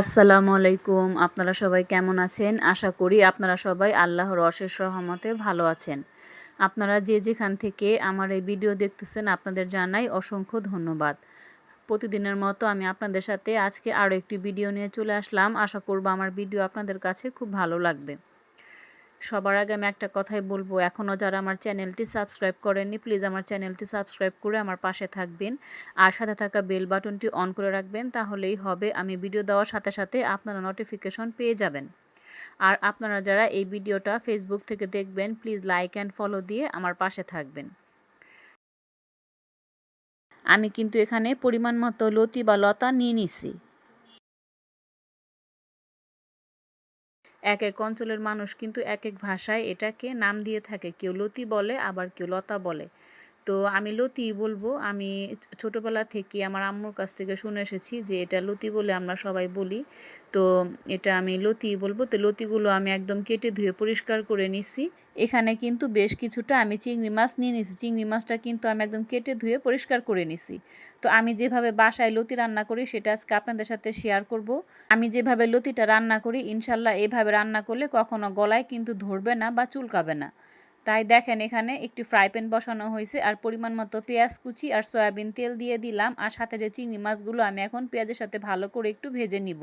আসসালামু আলাইকুম। আপনারা সবাই কেমন আছেন? আশা করি আপনারা সবাই আল্লাহর অশেষ রহমতে ভালো আছেন। আপনারা যে যেখান থেকে আমার এই ভিডিও দেখতেছেন, আপনাদের জানাই অসংখ্য ধন্যবাদ। প্রতিদিনের মতো আমি আপনাদের সাথে আজকে আরও একটি ভিডিও নিয়ে চলে আসলাম। আশা করব আমার ভিডিও আপনাদের কাছে খুব ভালো লাগবে। সবার আগে আমি একটা কথাই বলব এখনও যারা আমার চ্যানেলটি সাবস্ক্রাইব করেননি প্লিজ আমার চ্যানেলটি সাবস্ক্রাইব করে আমার পাশে থাকবেন। আর সাথে থাকা বেল বাটনটি অন করে রাখবেন, তাহলেই হবে আমি ভিডিও দেওয়ার সাথে সাথে আপনারা নোটিফিকেশন পেয়ে যাবেন। আর আপনারা যারা এই ভিডিওটা ফেসবুক থেকে দেখবেন প্লিজ লাইক অ্যান্ড ফলো দিয়ে আমার পাশে থাকবেন। আমি কিন্তু এখানে পরিমাণ মতো লতি বা লতা নিয়ে নিছি। এক এক অঞ্চলের মানুষ কিন্তু এক এক ভাষায় এটাকে নাম দিয়ে থাকে। কেউ লতি বলে, আবার কেউ লতা বলে। তো আমি লতি বলব। আমি ছোটোবেলা থেকে আমার আম্মুর কাছ থেকে শুনে এসেছি যে এটা লতি বলে আমরা সবাই বলি। তো এটা আমি লতি বলব। তো লতিগুলো আমি একদম কেটে ধুয়ে পরিষ্কার করে নিছি। এখানে কিন্তু বেশ কিছুটা আমি চিংড়ি মাছ নিয়ে নিছি। চিংড়ি মাছটা কিন্তু আমি একদম কেটে ধুয়ে পরিষ্কার করে নিছি। তো আমি যেভাবে বাসায় লতি রান্না করি সেটা আজকে আপনাদের সাথে শেয়ার করব। আমি যেভাবে লতিটা রান্না করি, ইনশাল্লাহ এভাবে রান্না করলে কখনো গলায় কিন্তু ধরবে না বা চুলকাবে না। তাই দেখেন এখানে একটি ফ্রাই প্যান বসানো হয়েছে, আর পরিমাণ মতো পেঁয়াজ কুচি আর সয়াবিন তেল দিয়ে দিলাম, আর সাথে যে চিংড়ি মাছগুলো আমি এখন পেঁয়াজের সাথে ভালো করে একটু ভেজে নিব।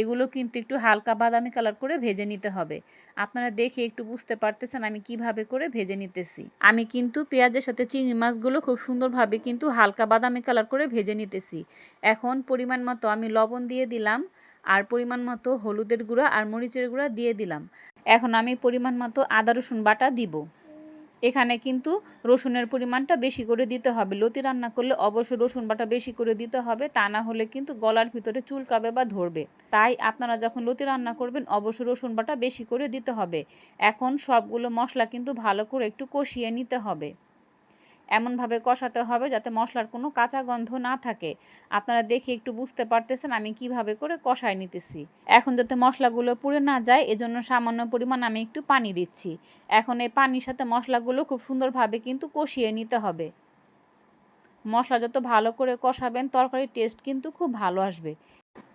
এগুলো কিন্তু একটু হালকা বাদামি কালার করে ভেজে নিতে হবে। আপনারা দেখে একটু বুঝতে পারতেছেন আমি কীভাবে করে ভেজে নিতেছি। আমি কিন্তু পেঁয়াজের সাথে চিংড়ি মাছগুলো খুব সুন্দরভাবে কিন্তু হালকা বাদামি কালার করে ভেজে নিতেছি। এখন পরিমাণ মতো আমি লবণ দিয়ে দিলাম আর পরিমাণ মতো হলুদের গুঁড়া আর মরিচের গুঁড়া দিয়ে দিলাম। এখন আমি পরিমাণ মতো আদা, রসুন বাটা দিব। এখানে কিন্তু রসুনের পরিমাণটা বেশি করে দিতে হবে। লতি রান্না করলে অবশ্যই রসুন বাটা বেশি করে দিতে হবে, তা না হলে কিন্তু গলার ভিতরে চুলকাবে বা ধরবে। তাই আপনারা যখন লতি রান্না করবেন, অবশ্যই রসুন বাটা বেশি করে দিতে হবে। এখন সবগুলো মশলা কিন্তু ভালো করে একটু কষিয়ে নিতে হবে। এমনভাবে কষাতে হবে যাতে মশলার কোনো কাঁচা গন্ধ না থাকে। আপনারা দেখে একটু বুঝতে পারতেছেন আমি কীভাবে করে কষায় নিতেছি। এখন যাতে মশলাগুলো পুড়ে না যায়, এজন্য সামান্য পরিমাণ আমি একটু পানি দিচ্ছি। এখন এই পানির সাথে মশলাগুলো খুব সুন্দরভাবে কিন্তু কষিয়ে নিতে হবে। মশলা যত ভালো করে কষাবেন, তরকারির টেস্ট কিন্তু খুব ভালো আসবে।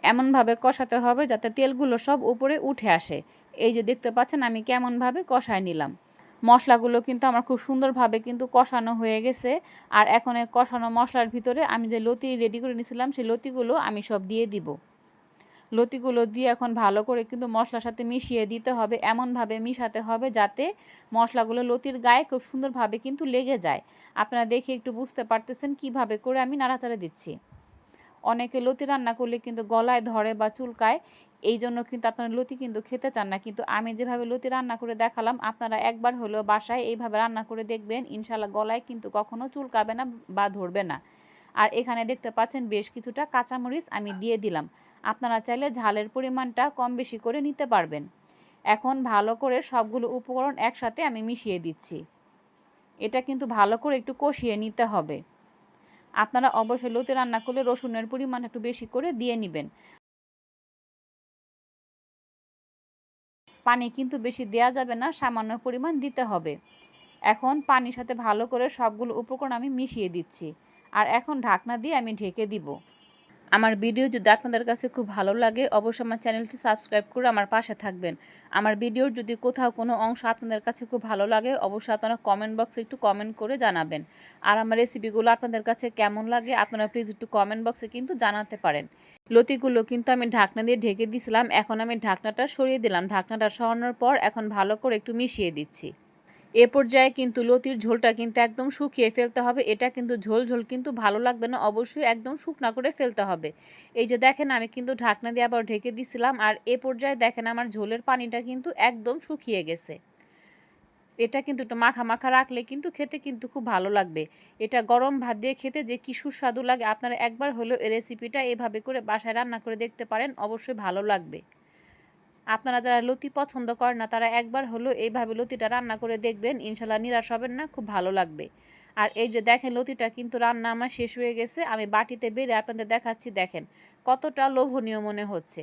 এমনভাবে কষাতে হবে যাতে তেলগুলো সব উপরে উঠে আসে। এই যে দেখতে পাচ্ছেন আমি কেমনভাবে কষায় নিলাম। মশলাগুলো কিন্তু আমার খুব সুন্দরভাবে কিন্তু কষানো হয়ে গেছে। আর এখন এই কষানো মশলার ভিতরে আমি যে লতি রেডি করে নিয়েছিলাম, সেই লতিগুলো আমি সব দিয়ে দিব। লতিগুলো দিয়ে এখন ভালো করে কিন্তু মশলার সাথে মিশিয়ে দিতে হবে, এমনভাবে মিশাতে হবে যাতে মশলাগুলো লতির গায়ে খুব সুন্দরভাবে কিন্তু লেগে যায়। আপনারা দেখে একটু বুঝতে পারতেছেন কীভাবে করে আমি নাড়াচাড়া দিচ্ছি। অনেকে লতি রান্না করলে কিন্তু গলায় ধরে বা চুলকায়। এই জন্য কিন্তু আপনারা লতি কিন্তু খেতে চান না। কিন্তু আমি যেভাবে লতি রান্না করে দেখালাম, আপনারা একবার হলেও বাসায় এইভাবে রান্না করে দেখবেন ইনশাল্লাহ গলায় কিন্তু কখনো চুলকাবে না বা ধরবে না। আর এখানে দেখতে পাচ্ছেন বেশ কিছুটা কাঁচামরিচ আমি দিয়ে দিলাম। আপনারা চাইলে ঝালের পরিমাণটা কম বেশি করে নিতে পারবেন। এখন ভালো করে সবগুলো উপকরণ একসাথে আমি মিশিয়ে দিচ্ছি। এটা কিন্তু ভালো করে একটু কষিয়ে নিতে হবে। আপনারা অবশ্যই লতে রান্না করলে রসুনের পরিমাণ একটু বেশি করে দিয়ে নেবেন। পানি কিন্তু বেশি দেয়া যাবে না, সামান্য পরিমাণ দিতে হবে। এখন পানির সাথে ভালো করে সবগুলো উপকরণ আমি মিশিয়ে দিচ্ছি। আর এখন ঢাকনা দিয়ে আমি ঢেকে দিব। আমার ভিডিও যদি আপনাদের কাছে খুব ভালো লাগে, অবশ্যই আমার চ্যানেলটি সাবস্ক্রাইব করে আমার পাশে থাকবেন। আমার ভিডিওর যদি কোথাও কোনো অংশ আপনাদের কাছে খুব ভালো লাগে, অবশ্যই আপনারা কমেন্ট বক্সে একটু কমেন্ট করে জানাবেন। আর আমার রেসিপিগুলো আপনাদের কাছে কেমন লাগে, আপনারা প্লিজ একটু কমেন্ট বক্সে কিন্তু জানাতে পারেন। লতিগুলো কিন্তু আমি ঢাকনা দিয়ে ঢেকে দিয়েছিলাম এখন আমি ঢাকনাটা সরিয়ে দিলাম। ঢাকনাটা সরানোর পর এখন ভালো করে একটু মিশিয়ে দিচ্ছি। এ পর্যায়ে কিন্তু লতির ঝোলটা কিন্তু একদম শুকিয়ে ফেলতে হবে। এটা কিন্তু ঝোল ঝোল কিন্তু ভালো লাগবে না, অবশ্যই একদম শুকনা করে ফেলতে হবে। এই যে দেখেন, আমি কিন্তু ঢাকনা দিয়ে আবার ঢেকে দিছিলাম আর এ পর্যায়ে দেখেন, আমার ঝোলের পানিটা কিন্তু একদম শুকিয়ে গেছে। এটা কিন্তু একটু মাখা মাখা রাখলে কিন্তু খেতে কিন্তু খুব ভালো লাগবে। এটা গরম ভাত দিয়ে খেতে যে কী সুস্বাদু লাগে, আপনারা একবার হলেও এই রেসিপিটা এভাবে করে বাসায় রান্না করে দেখতে পারেন, অবশ্যই ভালো লাগবে। আপনারা যারা লতি পছন্দ করেন না, তারা একবার হলো এইভাবে লতিটা রান্না করে দেখবেন, ইনশাল্লাহ নিরাশ হবেন না, খুব ভালো লাগবে। আর এই যে দেখেন লতিটা কিন্তু রান্না আমার শেষ হয়ে গেছে, আমি বাটিতে বেড়ে আপনাদের দেখাচ্ছি, দেখেন কতটা লোভনীয় মনে হচ্ছে।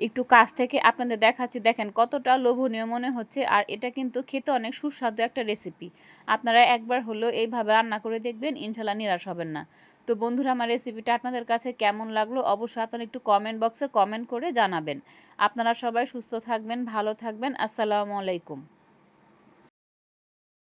একটু কাছ থেকে আপনাদের দেখাচ্ছি, দেখেন কতটা লোভনীয় মনে হচ্ছে, আর এটা কিন্তু খেতে অনেক সুস্বাদু একটা রেসিপি আপনারা একবার হলেও এইভাবে রান্না করে দেখবেন, ইনশাল্লাহ নিরাশ হবেন না। তো বন্ধুরা, আমার রেসিপিটা আপনাদের কাছে কেমন লাগল অবশ্যই আপনারা একটু কমেন্ট বক্সে কমেন্ট করে জানাবেন। আপনারা সবাই সুস্থ থাকবেন, ভালো থাকবেন। আসসালামু আলাইকুম।